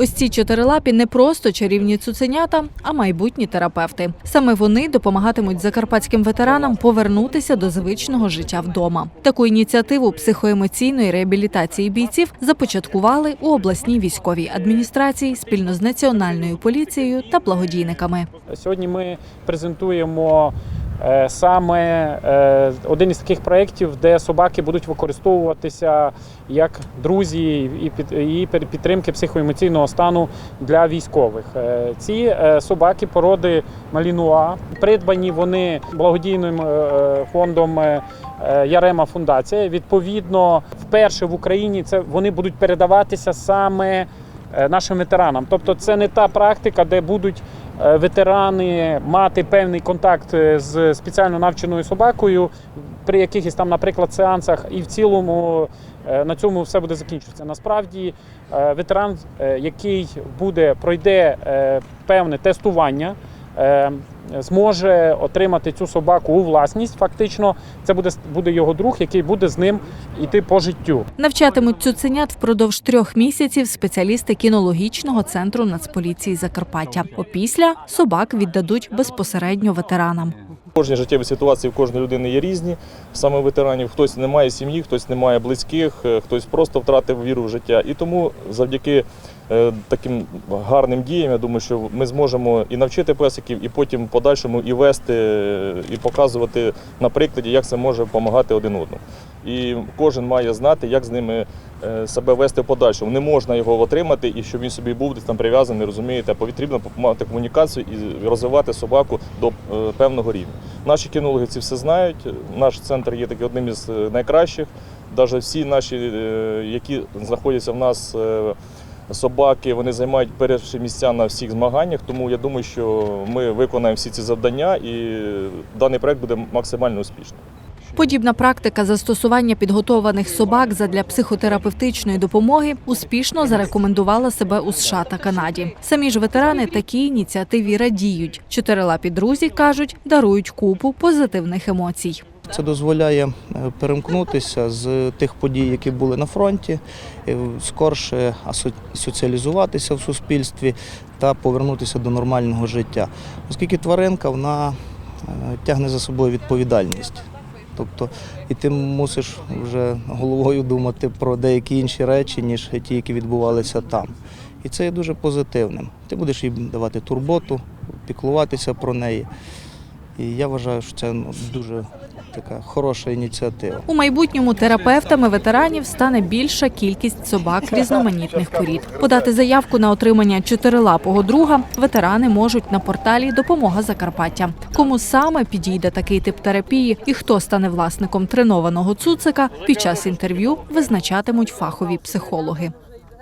Ось ці чотирилапі не просто чарівні цуценята, а майбутні терапевти. Саме вони допомагатимуть закарпатським ветеранам повернутися до звичного життя вдома. Таку ініціативу психоемоційної реабілітації бійців започаткували у обласній військовій адміністрації спільно з національною поліцією та благодійниками. Сьогодні ми презентуємо саме е, один із таких проєктів, де собаки будуть використовуватися як друзі і під і під- підтримки психоемоційного стану для військових. Е, Ці е, собаки породи Малінуа придбані вони благодійним е, фондом. е, е, Ярема Фундація. Відповідно, вперше в Україні це вони будуть передаватися саме е, нашим ветеранам. Тобто, це не та практика, де будуть е, ветерани мати певний контакт е, з спеціально навченою собакою при якихось там, наприклад, сеансах, і в цілому е, на цьому все буде закінчуватися. Насправді, е, ветеран, е, який буде пройде е, певне тестування. Зможе отримати цю собаку у власність. Фактично, це буде буде його друг, який буде з ним йти по життю. Навчатимуть цуценят впродовж трьох місяців спеціалісти кінологічного центру Нацполіції Закарпаття. Опісля собак віддадуть безпосередньо ветеранам. Кожні життєві ситуації в кожної людини є різні. Саме ветеранів хтось не має сім'ї, хтось не має близьких, е, хтось просто втратив віру в життя. І тому завдяки таким гарним діям, я думаю, що ми зможемо і навчити песиків, і потім в подальшому і вести, е, і показувати на прикладі, як це може допомагати один одному. І кожен має знати, як з ними е, себе вести в подальшому. Не можна його отримати і щоб він собі був десь там прив'язаний, розумієте, потрібно мати комунікацію і розвивати собаку до е, певного рівня. Наші кінологи ці все знають. Наш центр є такий одним із е, найкращих. Навіть всі наші, е, які знаходяться в нас. Собаки вони займають перші місця на всіх змаганнях, тому я думаю, що ми виконаємо всі ці завдання, і даний проект буде максимально успішним. Подібна практика застосування підготованих собак задля психотерапевтичної допомоги успішно зарекомендувала себе у США та Канаді. Самі ж ветерани такій ініціативі радіють. Чотирилапі друзі кажуть, дарують купу позитивних емоцій. Це дозволяє е, перемкнутися з тих подій, які були на фронті, е, скорше соціалізуватися в суспільстві та повернутися до нормального життя. Оскільки тваринка вона е, тягне за собою відповідальність. Тобто, і ти мусиш вже головою думати про деякі інші речі, ніж ті, які відбувалися там. І це є дуже позитивним. Ти будеш їй давати турботу, піклуватися про неї. І я вважаю, що це ну, дуже така хороша ініціатива. У майбутньому терапевтами ветеранів стане більша кількість собак різноманітних порід. Подати заявку на отримання чотирилапого друга ветерани можуть на порталі Допомога Закарпаття. Кому саме підійде такий тип терапії і хто стане власником тренованого цуцика, під час інтерв'ю визначатимуть фахові психологи.